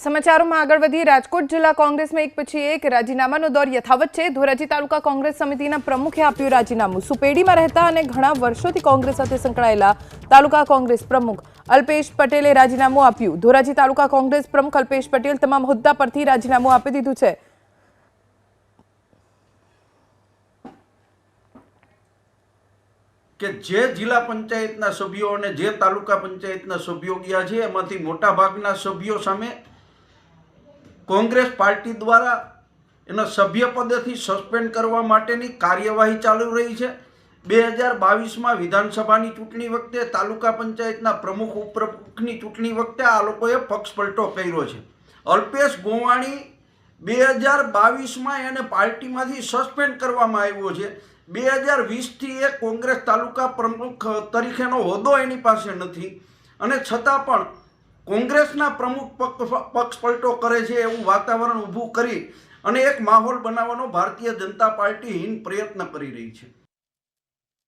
સમાચારોમાં આગળ વધી રાજકોટ જિલ્લા કોંગ્રેસમાં એક પછી એક રાજીનામાનો દોર યથાવત છે. ધોરાજી તાલુકા કોંગ્રેસ સમિતિના પ્રમુખે આપ્યું રાજીનામું. સુપેડીમાં રહેતા અને ઘણા વર્ષોથી કોંગ્રેસ સાથે સંકળાયેલા તાલુકા કોંગ્રેસ પ્રમુખ અલ્પેશ પટેલે રાજીનામું આપ્યું. ધોરાજી તાલુકા કોંગ્રેસ પ્રમુખ અલ્પેશ પટેલ તમામ હોદ્દા પરથી રાજીનામું આપી દીધું છે. કે જે જિલ્લા પંચાયતના સભ્યો અને જે તાલુકા પંચાયતના સભ્યો ગયા છે, એમાંથી મોટા ભાગના સભ્યો સામે કોંગ્રેસ પાર્ટી દ્વારા એના સભ્યપદેથી સસ્પેન્ડ કરવા માટેની કાર્યવાહી ચાલુ રહી છે. બે હજાર બાવીસમાં વિધાનસભાની ચૂંટણી વખતે તાલુકા પંચાયતના પ્રમુખ ઉપપ્રમુખની ચૂંટણી વખતે આ લોકોએ પક્ષ પલટો કર્યો છે. અલ્પેશ ગોવાણી બે હજાર બાવીસમાં એને પાર્ટીમાંથી સસ્પેન્ડ કરવામાં આવ્યો છે. બે હજાર વીસથી એ કોંગ્રેસ તાલુકા પ્રમુખ તરીકેનો હોદ્દો એની પાસે નથી. અને છતાં પણ કોંગ્રેસના પ્રમુખ પક્ષ પલટો કરે છે એવું વાતાવરણ ઊભું કરી અને એક માહોલ બનાવવાનો ભારતીય જનતા પાર્ટી હીન પ્રયત્ન કરી રહી છે.